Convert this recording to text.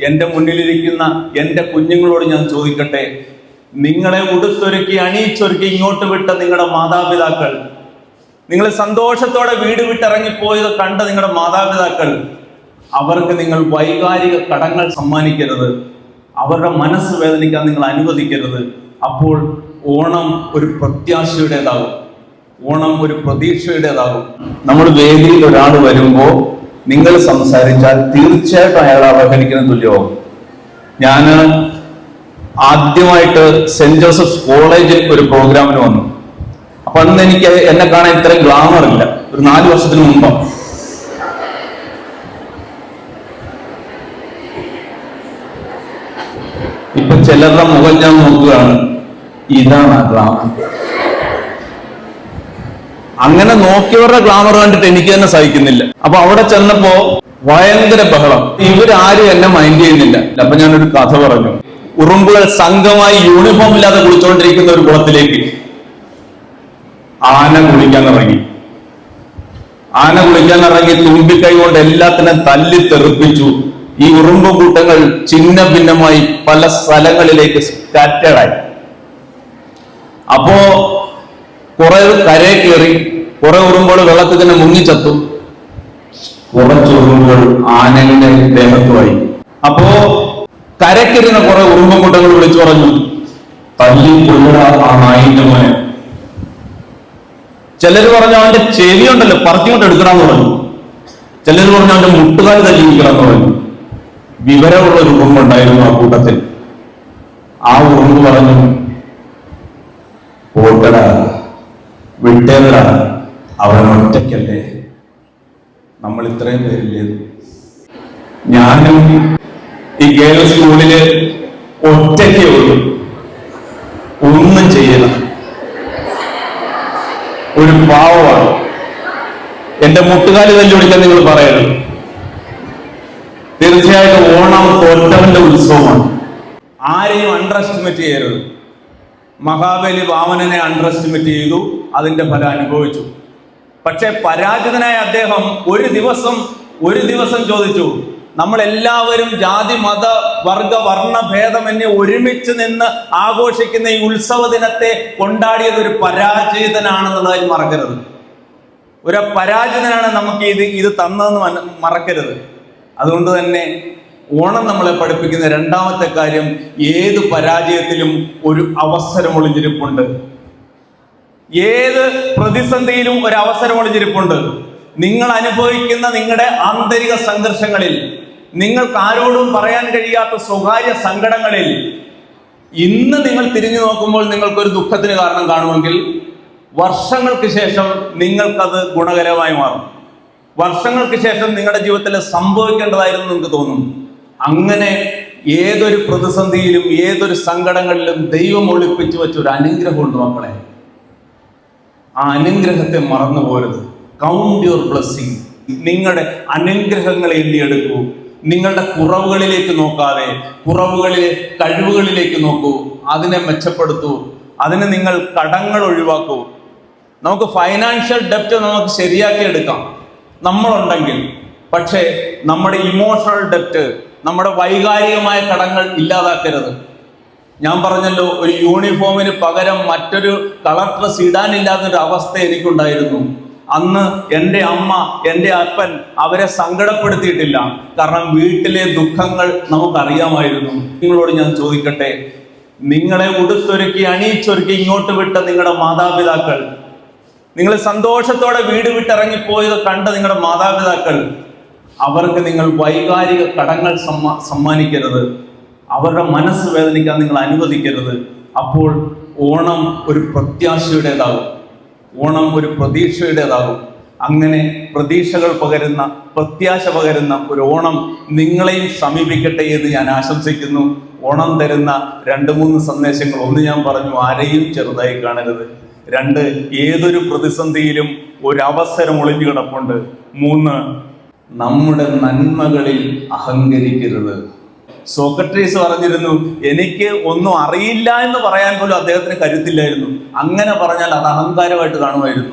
എന്റെ മുന്നിലിരിക്കുന്ന എന്റെ കുഞ്ഞുങ്ങളോട് ഞാൻ ചോദിക്കട്ടെ? നിങ്ങളെ ഉടുത്തൊരുക്കി അണിയിച്ചൊരുക്കി ഇങ്ങോട്ട് വിട്ട നിങ്ങളുടെ മാതാപിതാക്കൾ നിങ്ങൾ സന്തോഷത്തോടെ വീട് വിട്ടിറങ്ങിപ്പോയത് കണ്ട നിങ്ങളുടെ മാതാപിതാക്കൾ അവർക്ക് നിങ്ങൾ വൈകാരിക കടങ്ങൾ സമ്മാനിക്കരുത്. അവരുടെ മനസ്സ് വേദനിക്കാൻ നിങ്ങൾ അനുവദിക്കരുത്. അപ്പോൾ ഓണം ഒരു പ്രത്യാശയുടേതാകും. ഓണം ഒരു പ്രതീക്ഷയുടേതാകും. നമ്മൾ വേദിയിൽ ഒരാൾ വരുമ്പോ നിങ്ങൾ സംസാരിച്ചാൽ തീർച്ചയായിട്ടും അയാൾ അവഹേളിക്കുന്ന തുല്യമാവും ഞാൻ ആദ്യമായിട്ട് സെന്റ് ജോസഫ്സ് കോളേജിൽ ഒരു പ്രോഗ്രാമിന് വന്നു. അപ്പൊ അന്ന് എനിക്ക് എന്നെ കാണാൻ ഇത്രയും ഗ്ലാമർ ഇല്ല. ഒരു നാല് വർഷത്തിന് മുമ്പ്. ഇപ്പൊ ചിലരുടെ മുഖം ഞാൻ നോക്കുകയാണ്. ഇതാണ് ആ ഗ്ലാമർ അങ്ങനെ നോക്കിയവരുടെ ഗ്ലാമർ കണ്ടിട്ട് എനിക്ക് തന്നെ സഹിക്കുന്നില്ല. അപ്പൊ അവിടെ ചെന്നപ്പോ ഭയങ്കര ബഹളം. ഇവരാരും എന്നെ മൈൻഡ് ചെയ്യുന്നില്ല. അപ്പൊ ഞാനൊരു കഥ പറഞ്ഞു. ഉറുമ്പുകൾ സംഘമായി യൂണിഫോം ഇല്ലാതെ കുളിച്ചുകൊണ്ടിരിക്കുന്ന ഒരു കുളത്തിലേക്ക് ആന കുളിക്കാൻ ഇറങ്ങി. ആന കുളിക്കാൻ ഇറങ്ങി തുമ്പിക്കൈ കൊണ്ട് എല്ലാത്തിനും തല്ലി തെറിപ്പിച്ചു. ഈ ഉറുമ്പ് കൂട്ടങ്ങൾ ചിഹ്ന ഭിന്നമായി പല സ്ഥലങ്ങളിലേക്ക് സ്കാറ്റേഡായി അപ്പോ കുറെ കരയെ കയറി കുറെ ഉറുമ്പുകൾ വെള്ളത്തിൽ തന്നെ മുങ്ങിച്ചത്തു. കുറച്ചുറുമ്പോൾ ആനയുടെ ദേഹത്തുമായി. അപ്പോ കരക്കിരുന്ന കുറെ ഉറുമ്പും കൂട്ടങ്ങൾ വിളിച്ചു പറഞ്ഞു. തല്ലി കൊല്ലട ആ നായിന്റെ മോനെ. ചിലര് പറഞ്ഞു അവന്റെ ചെവി ഉണ്ടല്ലോ പറത്തിക്കൊണ്ട് എടുക്കണമെന്ന് പറഞ്ഞു. ചിലര് പറഞ്ഞു അവന്റെ മുട്ടുകാൽ തല്ലിയിരിക്കണമെന്ന് പറഞ്ഞു. വിവരമുള്ള ഒരു ഉറുമ്പുണ്ടായിരുന്നു ആ കൂട്ടത്തിൽ. ആ ഉറുമ്പ് പറഞ്ഞു പോട്ടട വിട്ടേടാ അവൻ ഒറ്റയ്ക്കല്ലേ? നമ്മൾ ഇത്രയും പേരില്ലേ? ഞാനും ഈ ഗേൾസ് സ്കൂളിൽ ഒറ്റയ്ക്കേ ഉള്ളൂ. ഒന്നും ചെയ്യണം ഒരു പാവമാണ്. എന്റെ മുട്ടുകാൽ തല്ലി വിളിക്കാൻ നിങ്ങൾ പറയണം തീർച്ചയായിട്ടും ഓണം തോറ്റവന്റെ ഉത്സവമാണ്. ആരെയും അണ്ടർ എസ്റ്റിമേറ്റ് ചെയ്യരുത്. മഹാബലി വാമനനെ അണ്ടർ എസ്റ്റിമേറ്റ് ചെയ്തു അതിന്റെ ഫലം അനുഭവിച്ചു. പക്ഷെ പരാജിതനായ അദ്ദേഹം ഒരു ദിവസം ഒരു ദിവസം ചോദിച്ചു നമ്മൾ എല്ലാവരും ജാതി മത വർഗ വർണ ഭേദമന്യേ ഒരുമിച്ച് നിന്ന് ആഘോഷിക്കുന്ന ഈ ഉത്സവ ദിനത്തെ കൊണ്ടാടിയത് ഒരു പരാജിതനാണെന്നുള്ളതായി മറക്കരുത്. ഒരു പരാജിതനാണ് നമുക്ക് ഇത് ഇത് തന്നതെന്ന് മറക്കരുത്. അതുകൊണ്ട് തന്നെ ഓണം നമ്മളെ പഠിപ്പിക്കുന്ന രണ്ടാമത്തെ കാര്യം ഏത് പരാജയത്തിലും ഒരു അവസരം ഒളിഞ്ഞിരിപ്പുണ്ട്. ഏത് പ്രതിസന്ധിയിലും ഒരു അവസരം ഒളിഞ്ഞിരിപ്പുണ്ട്. നിങ്ങൾ അനുഭവിക്കുന്ന നിങ്ങളുടെ ആന്തരിക സംഘർഷങ്ങളിൽ നിങ്ങൾക്ക് ആരോടും പറയാൻ കഴിയാത്ത സ്വകാര്യ സങ്കടങ്ങളിൽ ഇന്ന് നിങ്ങൾ തിരിഞ്ഞു നോക്കുമ്പോൾ നിങ്ങൾക്കൊരു ദുഃഖത്തിന് കാരണം കാണുമെങ്കിൽ വർഷങ്ങൾക്ക് ശേഷം നിങ്ങൾക്കത് ഗുണകരമായി മാറും. വർഷങ്ങൾക്ക് ശേഷം നിങ്ങളുടെ ജീവിതത്തിൽ സംഭവിക്കേണ്ടതായിരുന്നു നിങ്ങൾക്ക് തോന്നും. അങ്ങനെ ഏതൊരു പ്രതിസന്ധിയിലും ഏതൊരു സങ്കടങ്ങളിലും ദൈവം ഒളിപ്പിച്ചു വെച്ച ഒരു അനുഗ്രഹമുണ്ട് മക്കളെ. ആ അനുഗ്രഹത്തെ മറന്നു പോരുത് കൗണ്ട് യുവർ ബ്ലെസ്സിങ് നിങ്ങളുടെ അനുഗ്രഹങ്ങൾ എണ്ണിയെടുക്കൂ. നിങ്ങളുടെ കുറവുകളിലേക്ക് നോക്കാതെ കുറവുകളിലെ കഴിവുകളിലേക്ക് നോക്കൂ. അതിനെ മെച്ചപ്പെടുത്തൂ. അതിനെ നിങ്ങൾ കടങ്ങൾ ഒഴിവാക്കൂ. നമുക്ക് ഫൈനാൻഷ്യൽ ഡെപ്റ്റ് നമുക്ക് ശരിയാക്കി എടുക്കാം. നമ്മളുണ്ടെങ്കിൽ. പക്ഷേ നമ്മുടെ ഇമോഷണൽ ഡെപ്റ്റ് നമ്മുടെ വൈകാരികമായ കടങ്ങൾ ഇല്ലാതാക്കരുത്. ഞാൻ പറഞ്ഞല്ലോ ഒരു യൂണിഫോമിന് പകരം മറ്റൊരു കളർ ഡ്രസ് ഇടാനില്ലാത്തൊരു അവസ്ഥ എനിക്കുണ്ടായിരുന്നു. അന്ന് എന്റെ അമ്മ എന്റെ അപ്പൻ അവരെ സങ്കടപ്പെടുത്തിയിട്ടില്ല. കാരണം വീട്ടിലെ ദുഃഖങ്ങൾ നമുക്കറിയാമായിരുന്നു. നിങ്ങളോട് ഞാൻ ചോദിക്കട്ടെ നിങ്ങളെ ഉടുത്തൊരുക്കി അണിയിച്ചൊരുക്കി ഇങ്ങോട്ട് വിട്ട നിങ്ങളുടെ മാതാപിതാക്കൾ നിങ്ങൾ സന്തോഷത്തോടെ വീട് വിട്ടിറങ്ങിപ്പോയത് കണ്ട നിങ്ങളുടെ മാതാപിതാക്കൾ അവർക്ക് നിങ്ങൾ വൈകാരിക കടങ്ങൾ സമ്മാ സമ്മാനിക്കരുത്. അവരുടെ മനസ്സ് വേദനിക്കാൻ നിങ്ങൾ അനുവദിക്കരുത്. അപ്പോൾ ഓണം ഒരു പ്രത്യാശയുടേതാകും. ഓണം ഒരു പ്രതീക്ഷയുടേതാകും. അങ്ങനെ പ്രതീക്ഷകൾ പകരുന്ന പ്രത്യാശ പകരുന്ന ഒരു ഓണം നിങ്ങളെയും സമീപിക്കട്ടെ എന്ന് ഞാൻ ആശംസിക്കുന്നു. ഓണം തരുന്ന രണ്ട് മൂന്ന് സന്ദേശങ്ങൾ. ഒന്ന് ഞാൻ പറഞ്ഞു ആരെയും ചെറുതായി കാണരുത്. രണ്ട് ഏതൊരു പ്രതിസന്ധിയിലും ഒരു അവസരം ഒളിഞ്ഞു കിടപ്പുണ്ട്. മൂന്ന് നമ്മുടെ നന്മകളിൽ അഹങ്കരിക്കരുത്. സോക്രട്ടീസ് പറഞ്ഞിരുന്നു എനിക്ക് ഒന്നും അറിയില്ല എന്ന് പറയാൻ പോലും അദ്ദേഹത്തിന് കരുത്തില്ലായിരുന്നു. അങ്ങനെ പറഞ്ഞാൽ അത് അഹങ്കാരമായിട്ട് കാണുമായിരുന്നു.